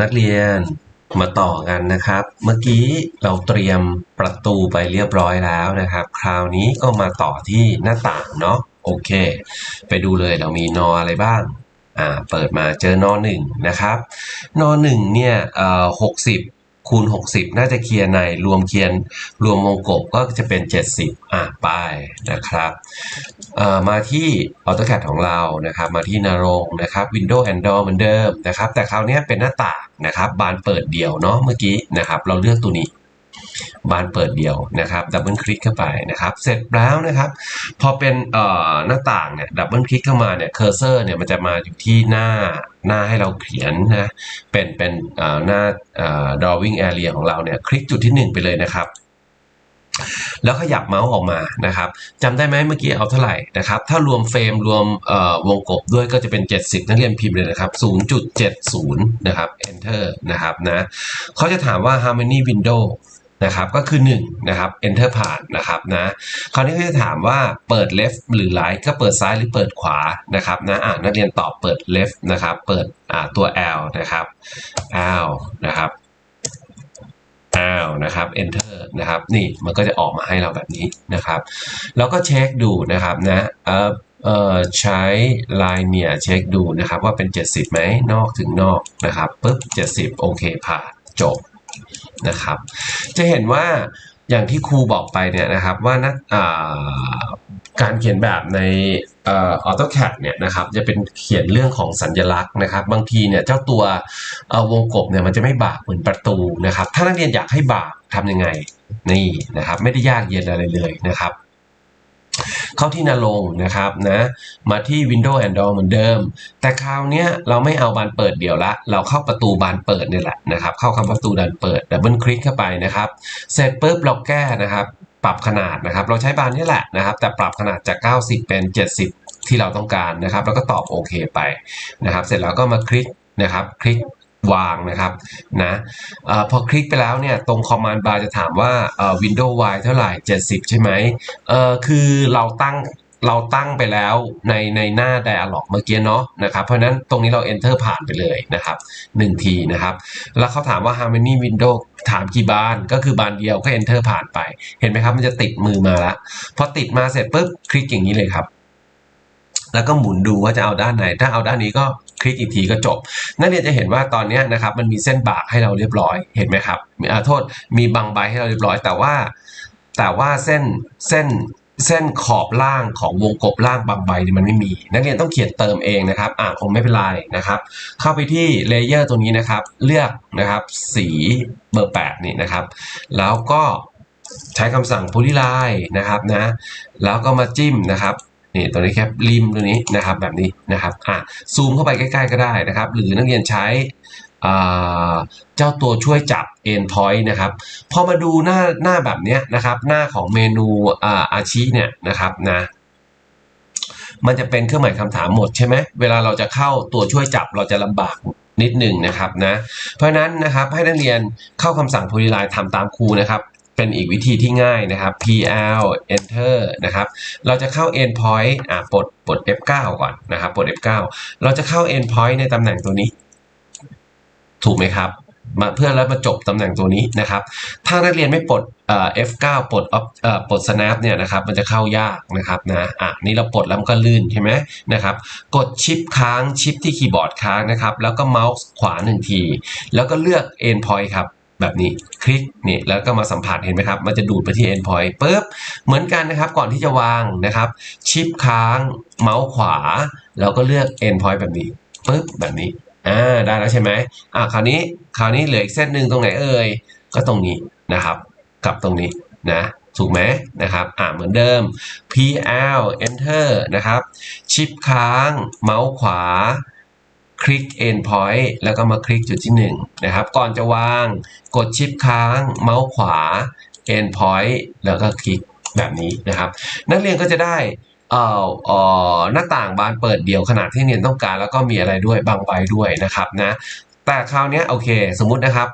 นักเรียนมาต่อกันนะครับ เมื่อกี้เราเตรียมประตูไปเรียบร้อยแล้วนะครับ คราวนี้ก็มาต่อที่หน้าต่างเนาะโอเค ไปดูเลยเรามีนออะไรบ้างอ่าเปิดมาเจอนอหนึ่งนะครับนอหนึ่งเนี่ยเอ่อหกสิบ คูณ 60 น่าจะเคลียร์ในรวมเคลียร์รวมวงกบก็จะเป็น 70 อะไปนะครับเอ่อมาที่ AutoCAD ของเรานะครับ มาที่นารงนะครับ Windows and Door เหมือนเดิมนะครับ แต่คราวนี้เป็นหน้าต่างนะครับ บานเปิดเดี่ยวเนาะเมื่อกี้นะครับ เราเลือกตัวนี้ บานเปิดเดียวนะครับดับเบิลคลิกเข้าไปนะครับเสร็จแล้วนะครับ พอเป็นหน้าต่างเนี่ยดับเบิลคลิกเข้ามาเนี่ยเคอร์เซอร์เนี่ยมันจะมาอยู่ที่หน้าหน้าให้เราเขียนนะเป็นเป็นหน้าเอ่อ drawing area ของเราเนี่ยคลิกจุดที่ 1 ไปเลยนะครับแล้วขยับเมาส์ออกมานะครับจำได้ไหมเมื่อกี้เอาเท่าไหร่นะครับ ถ้ารวมเฟรมรวมวงกบด้วยก็จะเป็น 70 นักเรียนพิมพ์เลยนะครับ 0.70 นะครับ enter นะครับนะเขาจะถามว่า how many window นะครับก็คือ1นะครับ enter ผ่านนะครับนะคราวนี้เขาจะถามว่าเปิด left หรือ right ก็เปิดซ้ายหรือเปิดขวานะครับนะอ่านักเรียนตอบเปิด left นะครับเปิดอ่าตัว L นะครับ L นะครับ L นะครับ enter นะครับนี่มันก็จะออกมาให้เราแบบนี้นะครับ แล้วก็เช็คดูนะครับนะเอ่อเอ่อใช้ line เนี่ยเช็คดูนะครับว่าเป็น 70ไหมนอกถึงนอกนะครับปุ๊บ70 โอเคผ่านจบ นะครับ จะเห็นว่าอย่างที่ครูบอกไปเนี่ยนะครับว่านักการเขียนแบบในออโต้แคดเนี่ยนะครับจะเป็นเขียนเรื่องของสัญลักษณ์นะครับ บางทีเนี่ยเจ้าตัววงกบเนี่ยมันจะไม่บากเหมือนประตูนะครับ ถ้านักเรียนอยากให้บากทำยังไงนี่นะครับ ไม่ได้ยากเย็นอะไรเลยนะครับ เข้าที่นาลงนะครับนะมาที่ Windows and Door เหมือนเดิม แต่คราวนี้เราไม่เอาบานเปิดเดี่ยวละ เราเข้าประตูบานเปิดนี่แหละนะครับ เข้าคำประตูบานเปิดดับเบิลคลิกเข้าไปนะครับ เสร็จปุ๊บเราแก้นะครับ ปรับขนาดนะครับ เราใช้บานนี่แหละนะครับ แต่ปรับขนาดจาก 90 เป็น 70 ที่เราต้องการนะครับ แล้วก็ตอบโอเคไปนะครับ เสร็จแล้วก็มาคลิกนะครับ คลิก วางนะครับนะอพอคลิกไปแล้วเนี่ยตรง command bar จะถามว่า Windows Y เท่าไหร่ 70 ใช่ไหมเออคือเราตั้งเราตั้งไปแล้วในในหน้า dialog เมื่อกี้เนาะนะครับเพราะนั้นตรงนี้เรา enter ผ่านไปเลยนะครับ1ทีนะครับ แล้วเขาถามว่า how many window ถามกี่บานก็คือบานเดียวก็ enter ผ่านไป เห็นไหมครับมันจะติดมือมาแล้วพอติดมาเสร็จปุ๊บคลิกอย่างนี้เลยครับ แล้วก็หมุนดูว่าจะเอาด้านไหน ถ้าเอาด้านนี้ก็ คลิกอีกทีก็จบ นักเรียนจะเห็นว่าตอนนี้นะครับมันมีเส้นบากให้เราเรียบร้อยเห็นไหมครับมีอาโทษมีบางใบให้เราเรียบร้อย แต่ว่า แต่ว่าเส้นเส้นเส้นขอบล่างของวงกบล่างบางใบนี่มันไม่มี นักเรียนต้องเขียนเติมเองนะครับ อ่าคงไม่เป็นไรนะครับ เข้าไปที่เลเยอร์ตัวนี้นะครับ เลือกนะครับสีเบอร์ 8 นี่นะครับ แล้วก็ใช้คำสั่ง polyline นะครับนะ แล้วก็มาจิ้มนะครับ นี่ตัวนี้แคปริมตัวนี้นะครับแบบนี้นะครับอะซูมเข้าไปใกล้ ๆ ก็ได้นะครับ หรือนักเรียนใช้เจ้าตัวช่วยจับ endpoint นะครับพอมาดูหน้าหน้าแบบนี้นะครับ หน้าของเมนูอาชีเนี่ยนะครับนะมันจะเป็นเครื่องหมายคำถามหมดใช่ไหมเวลาเราจะเข้าตัวช่วยจับเราจะลำบากนิดหนึ่งนะครับนะเพราะนั้นนะครับให้นักเรียนเข้าคำสั่ง polyline ทำตามครูนะครับ เป็นอีกวิธีที่ง่ายนะครับ pl enter นะครับ เราจะเข้า endpoint อะปลดปลด f9 ก่อนนะครับปลด f9 เราจะเข้า endpoint ในตำแหน่งตัวนี้ ถูกไหมครับมาเพื่อแล้วมาจบตำแหน่งตัวนี้นะครับ ถ้านักเรียนไม่ปลด F9 ปลดปลด snap เนี่ยนะครับ มันจะเข้ายากนะครับนะอะนี่เราปลดแล้วมันก็ลื่นใช่ไหมนะครับ กดชิปค้างชิปที่คีย์บอร์ดค้างนะครับ แล้วก็เมาส์ขวาหนึ่งที แล้วก็เลือก endpoint ครับ แบบนี้คลิกนี่แล้วก็มาสัมผัสเห็นไหมครับ มันจะดูดไปที่ endpoint ปุ๊บเหมือนกันนะครับ ก่อนที่จะวางนะครับ ชิปค้างเมาส์ขวา แล้วก็เลือก endpoint แบบนี้ปุ๊บแบบนี้อ่าได้แล้วใช่ไหมอ่าคราวนี้คราวนี้เหลืออีกเส้นหนึ่งตรงไหนเอ่ยก็ตรงนี้นะครับ กับตรงนี้นะถูกไหมนะครับ อ่าเหมือนเดิม PL Enter นะครับ ชิปค้าง เมาส์ขวา คลิก endpoint แล้วก็มาคลิกจุดที่1นะครับ ก่อนจะวางกดชิปค้าง เมาส์ขวา endpoint แล้วก็คลิกแบบนี้นะครับ นักเรียนก็จะได้เอ่อเอ่อหน้าต่างบานเปิดเดี่ยวขนาดที่เรียนต้องการ แล้วก็มีอะไรด้วยบางใบด้วยนะครับนะแต่คราวนี้โอเค สมมุตินะครับ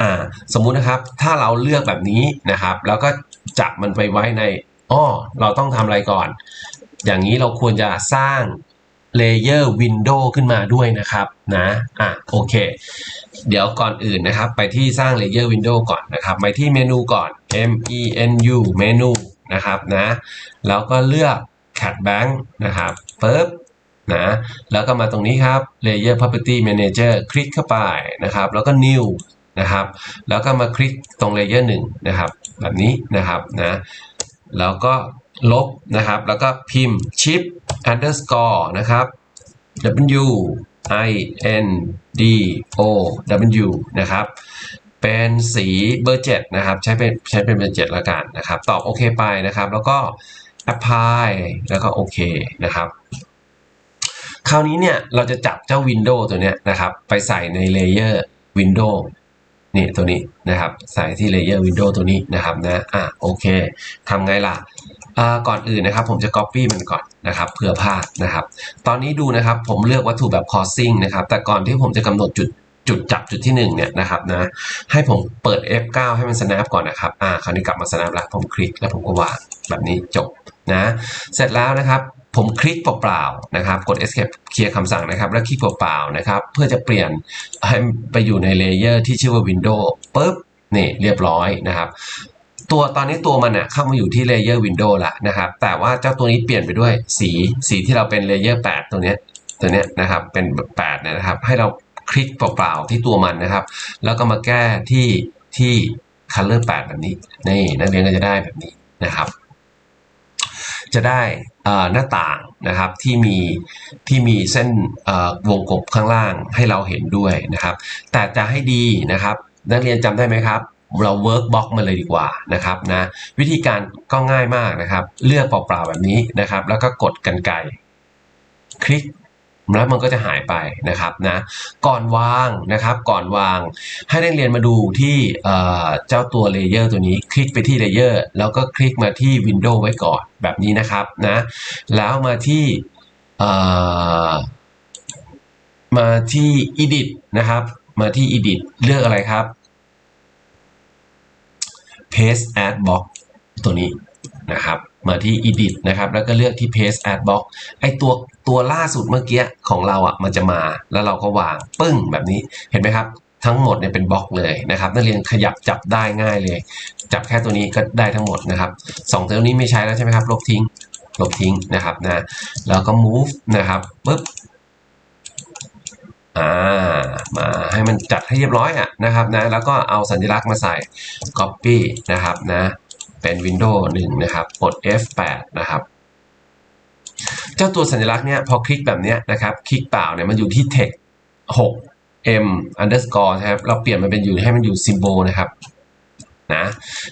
อ่าสมมุตินะครับถ้าเราเลือกแบบนี้นะครับ แล้วก็จับมันไปไว้ในอ้อเราต้องทำอะไรก่อน อย่างนี้เราควรจะสร้าง Layer Window ขึ้นมาด้วยนะครับนะอะโอเค เดี๋ยวก่อนอื่นนะครับ ไปที่สร้าง Layer Window ก่อนนะครับไปที่เมนูก่อน M E N U เมนูนะครับนะแล้วก็เลือก Cat Bank นะครับปึ๊บนะแล้วก็มาตรงนี้ครับ Layer Property Manager คลิกเข้าไปนะครับ แล้วก็ New นะครับ แล้วก็มาคลิกตรง Layer 1นะครับ แบบนี้นะครับนะแล้วก็ลบนะครับ แล้วก็พิมพ์ chip underscore นะครับ W I N D O W นะครับ เป็นสีเบอร์ 7 นะครับ ใช้เป็นใช้เป็นเบอร์ 7 ละกันนะครับ ตอบโอเคไปนะครับ แล้วก็ apply แล้วก็โอเคนะครับ คราวนี้เนี่ยเราจะจับเจ้า Windows ตัวเนี้ยนะครับ ไปใส่ใน Layer Windows นี่ตัวนี้นะครับ ใส่ที่ Layer Windows ตัวนี้นะครับนะ อะโอเคทำไงล่ะ ก่อนอื่นนะครับผมจะ Copy มันก่อนนะครับเผื่อพลาดนะครับ ตอนนี้ดูนะครับผมเลือกวัตถุแบบ crossing นะครับ แต่ก่อนที่ผมจะกำหนดจุดจุดจับจุดที่1เนี่ยนะครับนะให้ผมเปิด F9 ให้มัน snap ก่อนนะครับอ่าคราวนี้กลับมา snap แล้วผมคลิกแล้วผมก็วางแบบนี้จบนะเสร็จแล้วนะครับผมคลิกเปล่าๆนะครับ กด escape เคลียร์คำสั่งนะครับ แล้วคลิกเปล่าๆนะครับ เพื่อจะเปลี่ยนให้ไปอยู่ในเลเยอร์ที่ชื่อว่า Windows ปุ๊บนี่เรียบร้อยนะครับ ตัวตอนนี้ตัวมันอะเข้ามาอยู่ที่เลเยอร์ Windows ละนะครับ แต่ว่าเจ้าตัวนี้เปลี่ยนไปด้วยสีสีที่เราเป็นเลเยอร์8ตัวเนี้ยตัวเนี้ยนะครับเป็น8เนี่ยนะครับ ให้เราคลิกเปล่าๆที่ตัวมันนะครับ แล้วก็มาแก้ที่ที่ color 8 แบบนี้ นี่นักเรียนก็จะได้แบบนี้นะครับ จะได้หน้าต่างนะครับที่มีที่มีเส้นวงกบข้างล่างให้เราเห็นด้วยนะครับ แต่จะให้ดีนะครับ นักเรียนจำได้ไหมครับ เรา work box มาเลยดีกว่านะครับนะวิธีการก็ง่ายมากนะครับ เลือกเปล่าๆแบบนี้นะครับ แล้วก็กดกันไกคลิกแล้วมันก็จะหายไปนะครับนะก่อนวางนะครับก่อนวางให้นักเรียนมาดูที่เจ้าตัวเลเยอร์ตัวนี้คลิกไปที่เลเยอร์แล้วก็คลิกมาที่ Windows ไว้ก่อนแบบนี้นะครับนะแล้วมาที่มาที่ Edit นะครับ มาที่ Edit เลือกอะไรครับ Paste Add Box ตัวนี้นะครับ มาที่ edit นะครับ แล้วก็เลือกที่ paste add box ไอตัวตัวล่าสุดเมื่อกี้ของเราอะมันจะมาแล้วเราก็วางปึ้งแบบนี้เห็นไหมครับ ทั้งหมดเนี่ยเป็นบล็อกเลยนะครับ นักเรียนขยับจับได้ง่ายเลย จับแค่ตัวนี้ก็ได้ทั้งหมดนะครับสองตัวนี้ไม่ใช้แล้วใช่ไหมครับ ลบทิ้งลบทิ้งนะครับนะแล้วก็ move นะครับปึ๊บ อ่ามาให้มันจัดให้เรียบร้อยอะนะครับนะแล้วก็เอาสัญลักษณ์มาใส่ copy นะครับนะเป็น Windows 1 นะครับกด F8 นะครับเจ้าตัวสัญลักษณ์เนี่ยพอคลิกแบบนี้นะครับคลิกเปล่าเนี่ยมันอยู่ที่ text 6 m underscore นะครับเราเปลี่ยนมันเป็นอยู่ให้มันอยู่ symbol นะครับนะ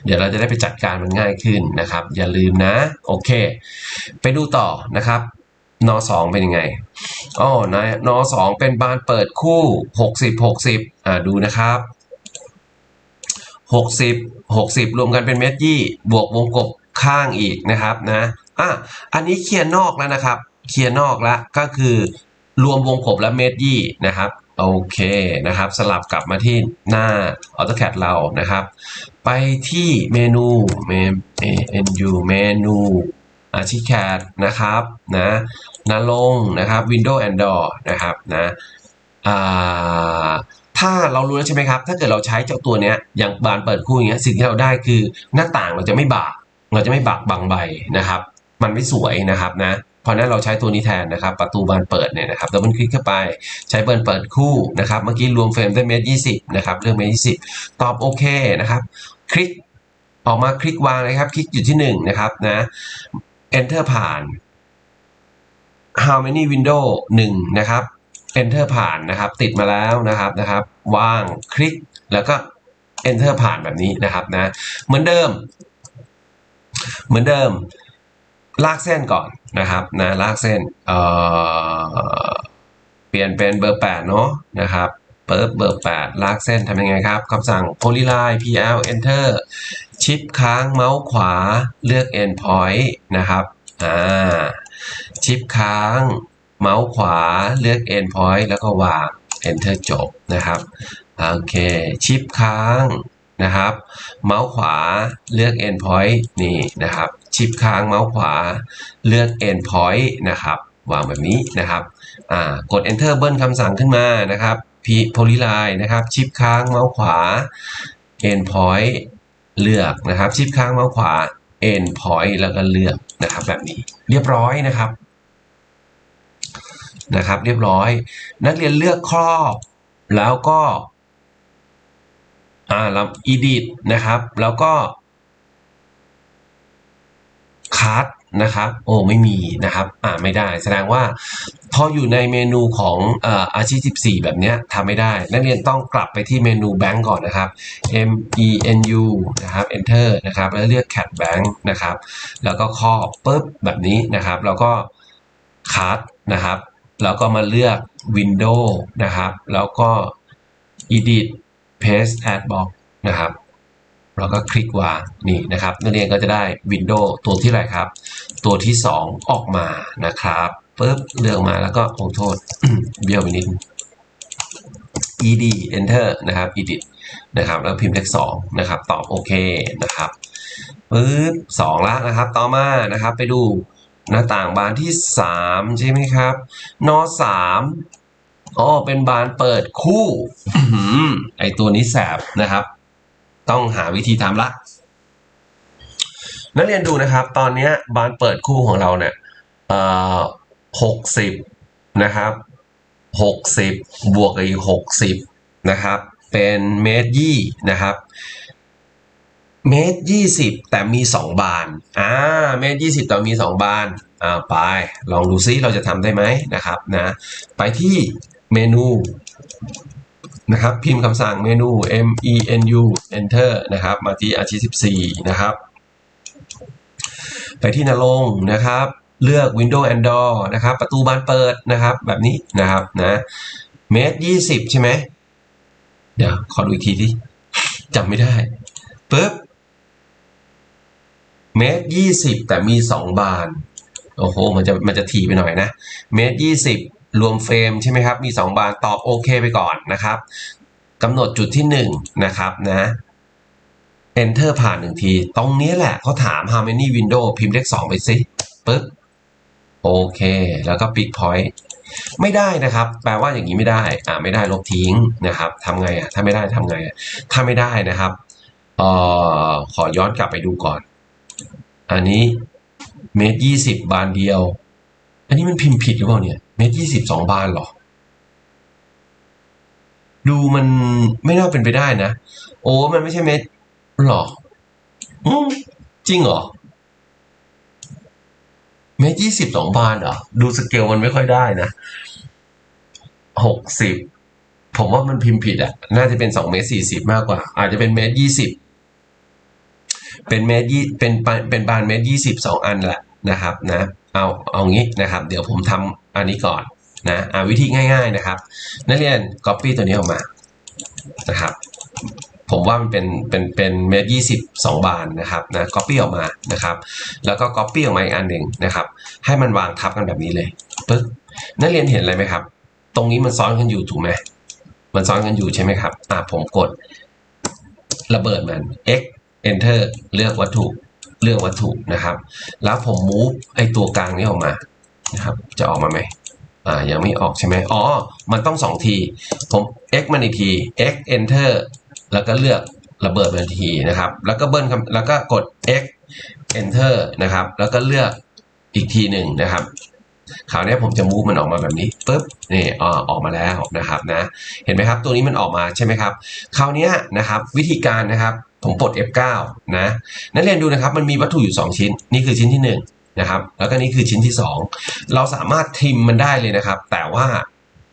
เดี๋ยวเราจะได้ไปจัดการมันง่ายขึ้นนะครับ อย่าลืมนะ โอเค ไปดูต่อนะครับ น2เป็นยังไงอ๋อนน2เป็นบานเปิดคู่ 60 60อ่าดูนะครับ 60 60 รวมกันเป็นเม็ดยี่บวกวงกบข้างอีกนะครับนะอะอันนี้เคลียร์นอกแล้วนะครับ เคลียร์นอกแล้วก็คือรวมวงกบและเม็ดยี่นะครับโอเคนะครับ สลับกลับมาที่หน้า AutoCAD เรานะครับ ไปที่เมนูเมนูเมนูอาชิแคดนะครับนะ นาลงนะครับ Windows and Door นะครับนะถ้าเรารู้แล้วใช่ไหมครับ ถ้าเกิดเราใช้เจ้าตัวเนี้ยอย่างบานเปิดคู่อย่างเงี้ยสิ่งที่เราได้คือหน้าต่างเราจะไม่บากเราจะไม่บากบางใบนะครับ มันไม่สวยนะครับนะเพราะนั้นเราใช้ตัวนี้แทนนะครับ ประตูบานเปิดเนี่ยนะครับดับเบิลคลิกเข้าไปใช้เบิร์นเปิดคู่นะครับ เมื่อกี้รวมเฟรมได้เมตรยี่สิบนะครับเลือกเมตรยี่สิบตอบโอเคนะครับ คลิกออกมาคลิกวางเลยครับ คลิกอยู่ที่หนึ่งนะครับนะ enter ผ่าน how many window หนึ่งนะครับ enter ผ่านนะครับ ติดมาแล้วนะครับนะครับว่างคลิกแล้วก็ enter ผ่านแบบนี้นะครับนะเหมือนเดิม เหมือนเดิม ลากเส้นก่อนนะครับนะลากเส้นเอ่อเปลี่ยนเป็นเบอร์8เนาะนะครับเปิดเบอร์8ลากเส้นทำยังไงครับคำสั่ง polyline pl enter ชิปค้างเมาส์ขวาเลือก endpoint นะครับอ่า ชิปค้าง เมาส์ขวาเลือก endpoint แล้วก็วาง enter จบนะครับโอเคชิปค้างนะครับ เมาส์ขวาเลือก endpoint นี่นะครับ ชิปค้างเมาส์ขวาเลือก endpoint นะครับ วางแบบนี้นะครับกด enter เบิ้ลคำสั่งขึ้นมานะครับ p polyline นะครับ ชิปค้างเมาส์ขวา endpoint เลือกนะครับ ชิปค้างเมาส์ขวา endpoint แล้วก็เลือก นะครับแบบนี้เรียบร้อยนะครับนะครับ เรียบร้อย นักเรียนเลือกครอบแล้วก็อ่าเรา edit นะครับ แล้วก็ คัดนะครับ โอ้ไม่มีนะครับ อ่าไม่ได้ แสดงว่าพออยู่ในเมนูของอออาชีพ14 แบบนี้ทำไม่ได้ นักเรียนต้องกลับไปที่เมนูแบงก์ก่อนนะครับ M E N U นะครับ Enter นะครับ แล้วเลือก Cat Bank นะครับ แล้วก็ครอบปุ๊บแบบนี้นะครับ แล้วก็คัดนะครับ แล้วก็มาเลือก Window นะครับ แล้วก็ Edit Paste Add Box นะครับ เราก็คลิกวางนี่นะครับนักเรียนก็จะได้ Windows ตัวที่ไรครับ ตัวที่ 2 ออกมานะครับปุ๊บเลือกมาแล้วก็โอ้โทษเบี้ยวไปนิด ed enter นะครับ edit นะครับ แล้วพิมพ์เลข2นะครับ ตอบโอเคนะครับปุ๊บ2ละนะครับ ต่อมานะครับ ไปดูหน้าต่างบานที่ 3 ใช่ไหมครับน3อ๋อเป็นบานเปิดคู่ ไอตัวนี้แสบนะครับ ต้องหาวิธีทำละ นักเรียนดูนะครับ ตอนนี้บานเปิดคู่ของเราเนี่ยเอ่อหกสิบนะครับหกสิบบวกอีกหกสิบนะครับ เป็นเมตรยี่นะครับเมตรยี่สิบแต่มีสองบาน อ่า เมตรยี่สิบแต่มีสองบาน อ่า ไป ลองดูซิ เราจะทำได้ไหมนะครับ นะ ไปที่เมนู นะครับ พิมพ์คำสั่งเมนู m e n u enter นะครับ มาที่อาชีพ14 นะครับ ไปที่นรงนะครับ เลือก Windows and Door นะครับ ประตูบานเปิดนะครับ แบบนี้นะครับนะเมตรยี่สิบใช่ไหม เดี๋ยว ขอดูอีกทีที่จำไม่ได้ปึ๊บเมตรยี่สิบแต่มีสองบาน โอ้โห มันจะมันจะถี่ไปหน่อยนะ เมตรยี่สิบรวมเฟรมใช่ไหมครับ มีสองบานตอบโอเคไปก่อนนะครับ กำหนดจุดที่หนึ่งนะครับนะ enter ผ่านหนึ่งที ตรงนี้แหละเขาถาม how many window พิมพ์เลขสองไปสิปึ๊บโอเค แล้วก็ pick point ไม่ได้นะครับ แปลว่าอย่างนี้ไม่ได้ อ่าไม่ได้ลบทิ้งนะครับทำไงอะ ถ้าไม่ได้ทำไงอะ ถ้าไม่ได้นะครับเอ่อขอย้อนกลับไปดูก่อน อันนี้เมตรยี่สิบบานเดียว อันนี้มันพิมพ์ผิดหรือเปล่าเนี่ย เมตรยี่สิบสองบานหรอ ดูมันไม่น่าเป็นไปได้นะ โอ้มันไม่ใช่เมตรหรออืมจริงเหรอ เมตรยี่สิบสองบานเหรอ ดูสเกลมันไม่ค่อยได้นะหกสิบผมว่ามันพิมพ์ผิดอะ น่าจะเป็นสองเมตรสี่สิบมากกว่า อาจจะเป็นเมตรยี่สิบเป็นเมตรยี่เป็นเป็นบานเมตรยี่สิบสองอันแหละนะครับ นะ เอาเอางี้นะครับ เดี๋ยวผมทำอันนี้ก่อน นะวิธีง่าย ๆนะครับ นักเรียน copy ตัวนี้ออกมานะครับผมว่ามันเป็นเป็นเป็นเมตรยี่สิบสองบานนะครับนะ copy ออกมานะครับ แล้วก็ copy ออกมาอีกอันหนึ่งนะครับ ให้มันวางทับกันแบบนี้เลยปึ๊บนักเรียนเห็นอะไรไหมครับ ตรงนี้มันซ้อนกันอยู่ถูกไหมมันซ้อนกันอยู่ใช่ไหมครับอ่าผมกด ระเบิดมัน x enter เลือกวัตถุเลือกวัตถุนะครับ แล้วผม move ไอตัวกลางนี้ออกมานะครับ จะออกมาไหม อ่ายังไม่ออกใช่ไหมอ๋อ มันต้องสองที ผม x มันอีกที x enter แล้วก็เลือกระเบิดมันทีนะครับ แล้วก็เบิ้ลคำแล้วก็กด x enter นะครับ แล้วก็เลือกอีกทีหนึ่งนะครับคราวนี้ผมจะ move มันออกมาแบบนี้ปุ๊บนี่อ่าออกมาแล้วนะครับนะเห็นไหมครับตัวนี้มันออกมาใช่ไหมครับคราวนี้นะครับวิธีการนะครับผมปลด F9 นะนักเรียนดูนะครับมันมีวัตถุอยู่ 2 ชิ้น นี่คือชิ้นที่1 นะครับ แล้วก็นี่คือชิ้นที่ 2 เราสามารถทิมมันได้เลยนะครับ แต่ว่า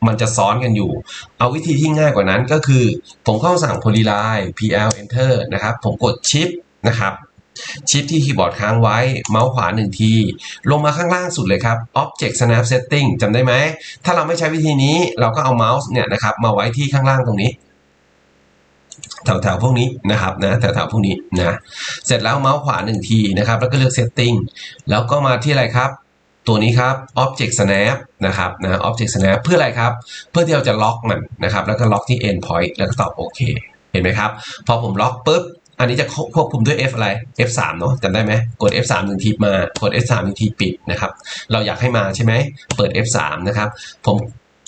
มันจะซ้อนกันอยู่ เอาวิธีที่ง่ายกว่านั้นก็คือ ผมเข้าสั่ง polyline pl enter นะครับ ผมกด shift นะครับชิปที่คีย์บอร์ดค้างไว้ เมาส์ขวาหนึ่งที ลงมาข้างล่างสุดเลยครับ Object Snap Setting จำได้ไหม ถ้าเราไม่ใช้วิธีนี้เราก็เอาเมาส์เนี่ยนะครับมาไว้ที่ข้างล่างตรงนี้ แถวๆพวกนี้นะครับนะแถวๆพวกนี้นะเสร็จแล้วเมาส์ขวาหนึ่งทีนะครับ แล้วก็เลือก Setting แล้วก็มาที่อะไรครับ ตัวนี้ครับ Object Snap นะครับนะ Object Snap เพื่ออะไรครับ เพื่อที่เราจะล็อกมันนะครับ แล้วก็ล็อกที่ Endpoint แล้วก็ตอบโอเคเห็นไหมครับ พอผมล็อกปุ๊บอันนี้จะควบคุมด้วย F อะไร F3 เนอะจำได้ไหมกด F3 หนึ่งทีมากด F3 หนึ่งทีปิดนะครับ เราอยากให้มาใช่ไหมเปิด F3 นะครับ ผม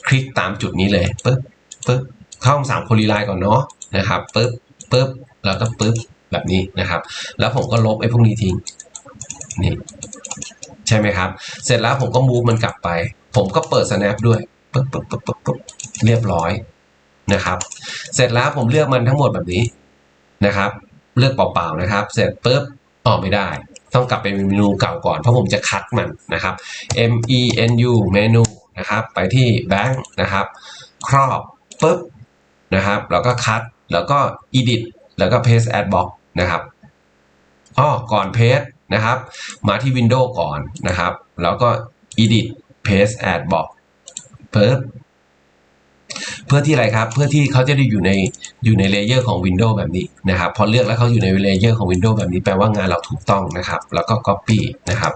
คลิกตามจุดนี้เลยปึ๊บปึ๊บเข้าสามโพลีไลน์ก่อนเนาะ นะครับปึ๊บปึ๊บแล้วก็ปึ๊บแบบนี้นะครับ แล้วผมก็ลบไอ้พวกนี้ทิ้งนี่ใช่ไหมครับ เสร็จแล้วผมก็มูฟมันกลับไป ผมก็เปิด snap ด้วยปึ๊บปึ๊บปึ๊บปึ๊บปึ๊บเรียบร้อยนะครับ เสร็จแล้วผมเลือกมันทั้งหมดแบบนี้นะครับ เลือกเปล่าๆนะครับ เสร็จปุ๊บออกไม่ได้ ต้องกลับไปเมนูเก่าก่อนเพราะผมจะคัดมันนะครับ M E N U เมนูนะครับ ไปที่ Bank นะครับ ครอบปุ๊บนะครับ แล้วก็คัด แล้วก็ Edit แล้วก็ Paste Add Box นะครับอ้อก่อน Paste นะครับ มาที่ Windows ก่อนนะครับ แล้วก็ Edit Paste Add Box ปุ๊บเพื่อที่อะไรครับ เพื่อที่เขาจะได้อยู่ในอยู่ในเลเยอร์ของ Windows แบบนี้นะครับ พอเลือกแล้วเขาอยู่ในเลเยอร์ของ Windows แบบนี้แปลว่างานเราถูกต้องนะครับ แล้วก็ Copy นะครับ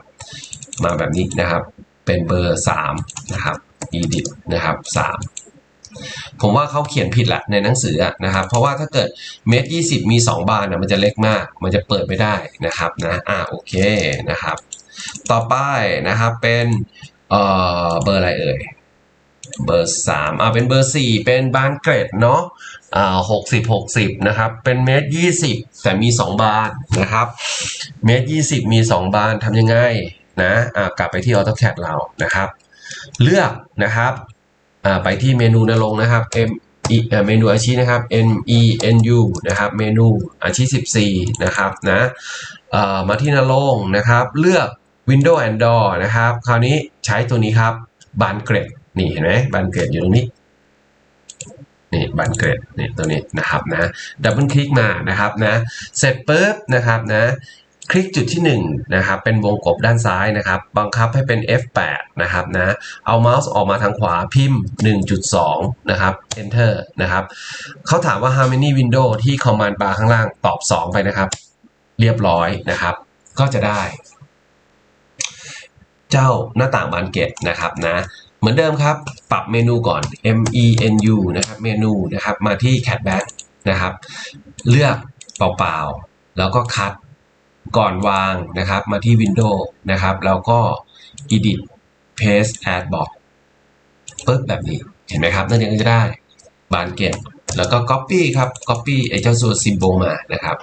มาแบบนี้นะครับ เป็นเบอร์ 3 นะครับ Edit นะครับ 3 ผมว่าเขาเขียนผิดแหละในหนังสืออะนะครับเพราะว่าถ้าเกิดเมตรยี่สิบมี 2 บานนะมันจะเล็กมาก มันจะเปิดไม่ได้นะครับนะอ่าโอเคนะครับ ต่อไปนะครับเป็นเอ่อเบอร์อะไรเอ่ยเบอร์สามอ่าเป็นเบอร์สี่เป็นบานเกรดเนาะอ่าหกสิบหกสิบนะครับ เป็นเมตรยี่สิบแต่มีสองบานนะครับ เมตรยี่สิบมีสองบานทำยังไงนะอ่ากลับไปที่ AutoCAD เรานะครับ เลือกนะครับ ไปที่เมนูนรงนะครับ M เมนูอาชีพนะครับ N E N U นะครับ เมนูอาชีพ14 นะครับนะมาที่นรงนะครับ เลือก Windows and Door นะครับ คราวนี้ใช้ตัวนี้ครับบานเกรดนี่เห็นไหมบันเกรดอยู่ตรงนี้นี่บันเกรดนี่ตัวนี้นะครับนะดับเบิลคลิกมานะครับนะเสร็จปุ๊บนะครับนะ คลิกจุดที่1นะครับเป็นวงกบด้านซ้ายนะครับ บังคับให้เป็น F8 นะครับนะเอาเมาส์ออกมาทางขวาพิมพ์ 1.2 นะครับ Enter นะครับเขาถามว่า how many window ที่ command bar ข้างล่างตอบ 2 ไปนะครับ เรียบร้อยนะครับ ก็จะได้ เจ้าหน้าต่างบานเกตนะครับนะเหมือนเดิมครับ ปรับเมนูก่อน M E N U นะครับเมนูนะครับมาที่ Cat Back นะครับ เลือกเปล่าๆแล้วก็คัด ก่อนวางนะครับ มาที่ Windows นะครับแล้วก็ Edit Paste Add Box ปึ๊บแบบนี้เห็นไหมครับนั่นเองก็จะได้บานเกตแล้วก็ Copy ครับ Copy ไอ้เจ้าส่วน symbol มานะครับ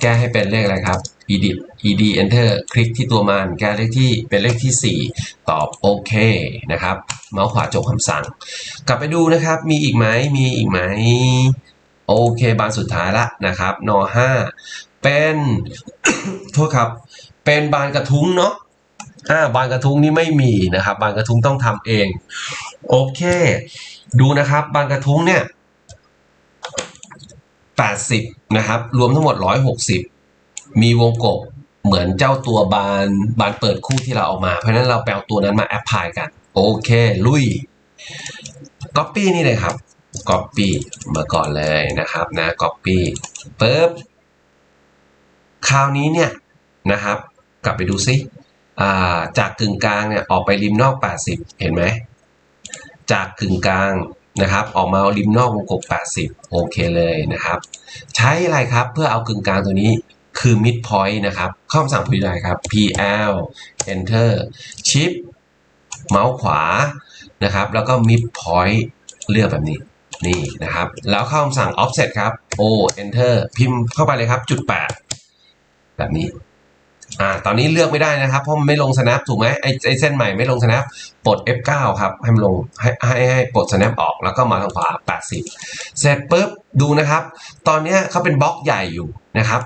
แก้ให้เป็นเลขอะไรครับ edit ed enter คลิกที่ตัวมัน แก้เลขที่เป็นเลขที่ 4 ตอบโอเคนะครับ เมาส์ขวาจบคำสั่ง กลับไปดูนะครับ มีอีกไหมมีอีกไหมโอเค บานสุดท้ายละนะครับน5เป็นโทษครับ เป็นบานกระทุ้งเนาะอ่าบานกระทุ้งนี่ไม่มีนะครับ บานกระทุ้งต้องทำเอง โอเค ดูนะครับ บานกระทุ้งเนี่ย80นะครับ รวมทั้งหมด160มีวงกบเหมือนเจ้าตัวบานบานเปิดคู่ที่เราเอามา เพราะฉะนั้นเราแปลตัวนั้นมาแอปพลายกัน โอเค ลุย Copy นี่เลยครับ Copy มาก่อนเลยนะครับนะ Copy ปึ๊บ คราวนี้เนี่ยนะครับ กลับไปดูซิจากกึ่งกลางเนี่ยออกไปริมนอก 80 เห็นไหม จากกึ่งกลางนะครับ ออกมาริมนอกวงกบ80 โอเคเลยนะครับ ใช้อะไรครับเพื่อเอากึ่งกลางตัวนี้คือ mid point นะครับเข้าคำสั่งพูดได้ครับ pl enter shift เมาส์ขวานะครับ แล้วก็ mid point เลือกแบบนี้นี่นะครับ แล้วเข้าคำสั่ง offset ครับ o enter พิมพ์เข้าไปเลยครับจุด8 แบบนี้อ่าตอนนี้เลือกไม่ได้นะครับ เพราะมันไม่ลง snap ถูกไหมไอ้ไอ้เส้นใหม่ไม่ลง snap ปลด F9 ครับ ให้มันลงให้ให้ให้ปลด snap ออกแล้วก็มาทางขวา 80 เสร็จปุ๊บดูนะครับ ตอนนี้เขาเป็นบล็อกใหญ่อยู่นะครับ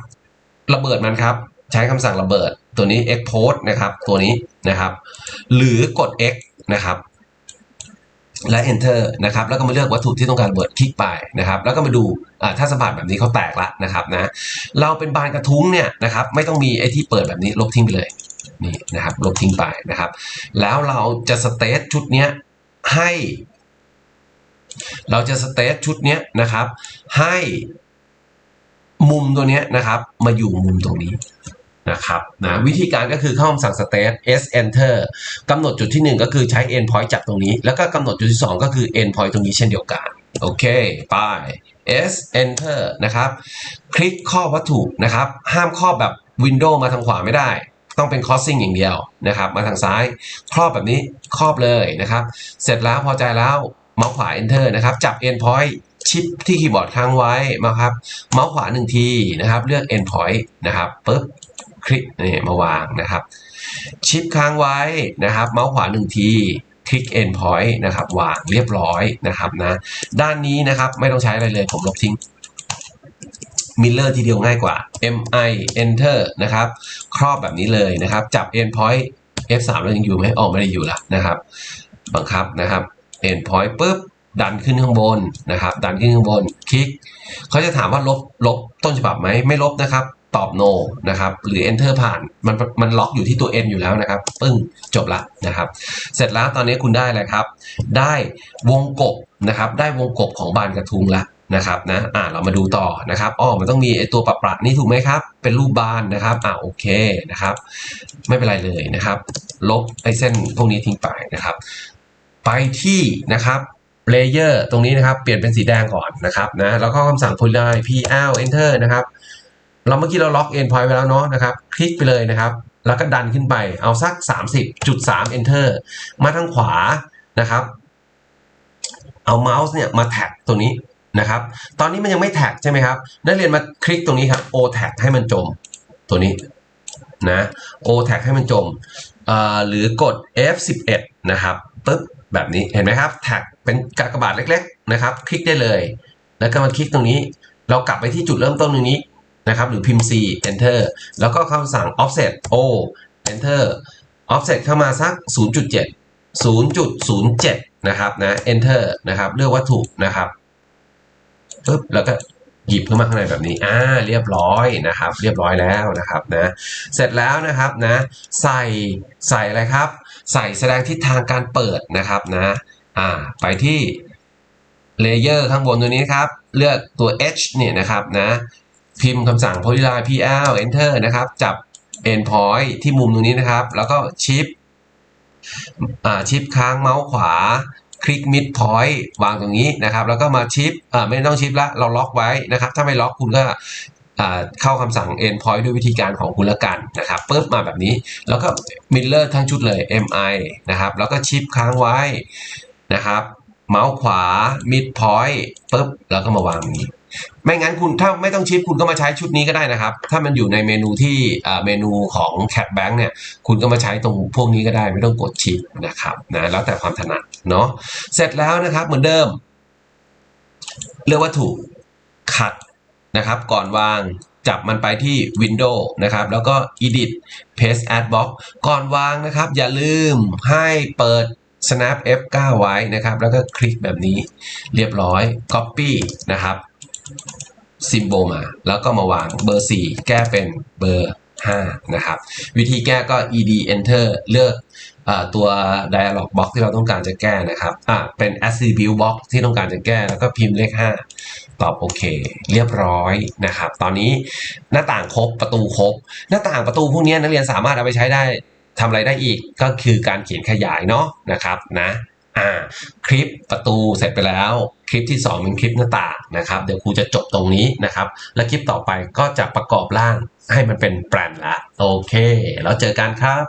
ระเบิดมันครับ ใช้คำสั่งระเบิดตัวนี้ export นะครับ ตัวนี้นะครับ หรือกด X นะครับ และ enter นะครับ แล้วก็มาเลือกวัตถุที่ต้องการเบิดคลิกไปนะครับ แล้วก็มาดูอ่าถ้าสัมผัสแบบนี้เขาแตกละนะครับนะ เราเป็นบานกระทุ้งเนี่ยนะครับ ไม่ต้องมีไอ้ที่เปิดแบบนี้ลบทิ้งไปเลยนี่นะครับ ลบทิ้งไปนะครับ แล้วเราจะสเตทชุดเนี้ยให้ เราจะสเตทชุดเนี้ยนะครับ ให้มุมตัวเนี้ยนะครับ มาอยู่มุมตรงนี้ นะครับนะวิธีการก็คือเข้าคำสั่ง state s enter กำหนดจุดที่หนึ่งก็คือใช้ end point จากตรงนี้ แล้วก็กำหนดจุดที่สองก็คือ end point ตรงนี้เช่นเดียวกัน โอเคไป S Enter นะครับ คลิกครอวัตถุนะครับ ห้ามครอบแบบ window มาทางขวาไม่ได้ ต้องเป็น crossing อย่างเดียวนะครับ มาทางซ้าย ครอบแบบนี้ครอบเลยนะครับ เสร็จแล้วพอใจแล้วเมาส์ขวา Enter นะครับ จับ Endpoint ชิปที่คีย์บอร์ดค้างไว้มาครับ เมาส์ขวาหนึ่งทีนะครับ เลือก Endpoint นะครับปุ๊บ คลิกนี่มาวางนะครับ ชิปค้างไว้นะครับ เมาส์ขวาหนึ่งทีคลิก Endpoint นะครับวางเรียบร้อยนะครับนะด้านนี้นะครับไม่ต้องใช้อะไรเลยผมลบทิ้งมิลเลอร์ทีเดียวง่ายกว่า mi enter นะครับ ครอบแบบนี้เลยนะครับ จับ endpoint f3 แล้วยังอยู่ไหมออกไม่ได้อยู่ละนะครับ บังคับนะครับ endpoint ปุ๊บดันขึ้นข้างบนนะครับ ดันขึ้นข้างบนคลิก เขาจะถามว่าลบลบต้นฉบับไหมไม่ลบนะครับ ตอบ no นะครับหรือ enter ผ่านมันมันล็อกอยู่ที่ตัว n อยู่แล้วนะครับปึ้งจบละนะครับ เสร็จแล้วตอนนี้คุณได้อะไรครับ ได้วงกบนะครับ ได้วงกบของบานกระทุงละนะครับนะอ่าเรามาดูต่อนะครับอ๋อมันต้องมีไอตัวปรับปรับนี่ถูกไหมครับ เป็นรูปบานนะครับอ่าโอเคนะครับ ไม่เป็นไรเลยนะครับ ลบไอเส้นพวกนี้ทิ้งไปนะครับ ไปที่นะครับเลเยอร์ตรงนี้นะครับ เปลี่ยนเป็นสีแดงก่อนนะครับนะแล้วก็คำสั่ง polyline pl enter นะครับ เราเมื่อกี้เราล็อก endpoint ไว้แล้วเนาะนะครับ คลิกไปเลยนะครับ แล้วก็ดันขึ้นไปเอาสัก 30.3 enter มาทางขวานะครับ เอาเมาส์เนี่ยมาแท็กตัวนี้นะครับ ตอนนี้มันยังไม่แท็กใช่ไหมครับ นักเรียนมาคลิกตรงนี้ครับ o tag ให้มันจมตัวนี้นะ o tag ให้มันจมหรือกด F11 นะครับปึ๊บแบบนี้เห็นไหมครับแท็กเป็นกากบาทเล็ก ๆ นะครับ คลิกได้เลย แล้วก็มาคลิกตรงนี้ เรากลับไปที่จุดเริ่มต้นตรงนี้ นะครับ หรือพิมพ์ C enter แล้วก็คำสั่ง offset O enter offset เข้ามาสัก 0.7 0.07 นะครับนะ enter นะครับเลือกวัตถุนะครับปึ๊บแล้วก็หยิบเข้ามาข้างในแบบนี้ อ่า เรียบร้อยนะครับ เรียบร้อยแล้วนะครับนะ เสร็จแล้วนะครับนะ ใส่ใส่อะไรครับ ใส่แสดงทิศทางการเปิดนะครับนะ อ่า ไปที่เลเยอร์ข้างบนตัวนี้ครับ เลือกตัว H เนี่ยนะครับนะ พิมพ์คำสั่ง polyline pl enter นะครับ จับ endpoint ที่มุมตรงนี้นะครับ แล้วก็ชิปชิปค้างเมาส์ขวา คลิก mid point วางตรงนี้นะครับ แล้วก็มาชิปไม่ต้องชิปละ เราล็อกไว้นะครับ ถ้าไม่ล็อกคุณก็เข้าคำสั่ง endpoint ด้วยวิธีการของคุณละกันนะครับปุ๊บมาแบบนี้ แล้วก็ mirror ทั้งชุดเลย mi นะครับ แล้วก็ชิปค้างไว้นะครับ เมาส์ขวา mid point ปุ๊บแล้วก็มาวางอย่างนี้ ไม่งั้นคุณถ้าไม่ต้องชิปคุณก็มาใช้ชุดนี้ก็ได้นะครับ ถ้ามันอยู่ในเมนูที่เมนูของ Cat Bank เนี่ย คุณก็มาใช้ตรงพวกนี้ก็ได้ไม่ต้องกดชิปนะครับนะแล้วแต่ความถนัดเนาะเสร็จแล้วนะครับเหมือนเดิม เลือกวัตถุขัดนะครับ ก่อนวางจับมันไปที่ Windows นะครับ แล้วก็ Edit Paste Add Box ก่อนวางนะครับ อย่าลืมให้เปิด Snap F9 ไว้นะครับ แล้วก็คลิกแบบนี้เรียบร้อย Copy นะครับ ซิมโบมา แล้วก็มาวางเบอร์ 4 แก้เป็นเบอร์ 5 นะครับ วิธีแก้ก็ ed enter เลือกอตัว dialog box ที่เราต้องการจะแก้นะครับอ่าเป็น attribute box ที่ต้องการจะแก้ แล้วก็พิมพ์เลข 5 ตอบโอเค เรียบร้อยนะครับ ตอนนี้หน้าต่างครบประตูครบ หน้าต่างประตูพวกนี้นักเรียนสามารถเอาไปใช้ได้ทำอะไรได้อีกก็คือการเขียนขยายเนาะนะครับนะ อ่าคลิปประตูเสร็จไปแล้ว คลิปที่ 2 เป็นคลิปหน้าต่างนะครับ เดี๋ยวครูจะจบตรงนี้นะครับ และคลิปต่อไปก็จะประกอบร่างให้มันเป็นแปลนละโอเค แล้วเจอกันครับ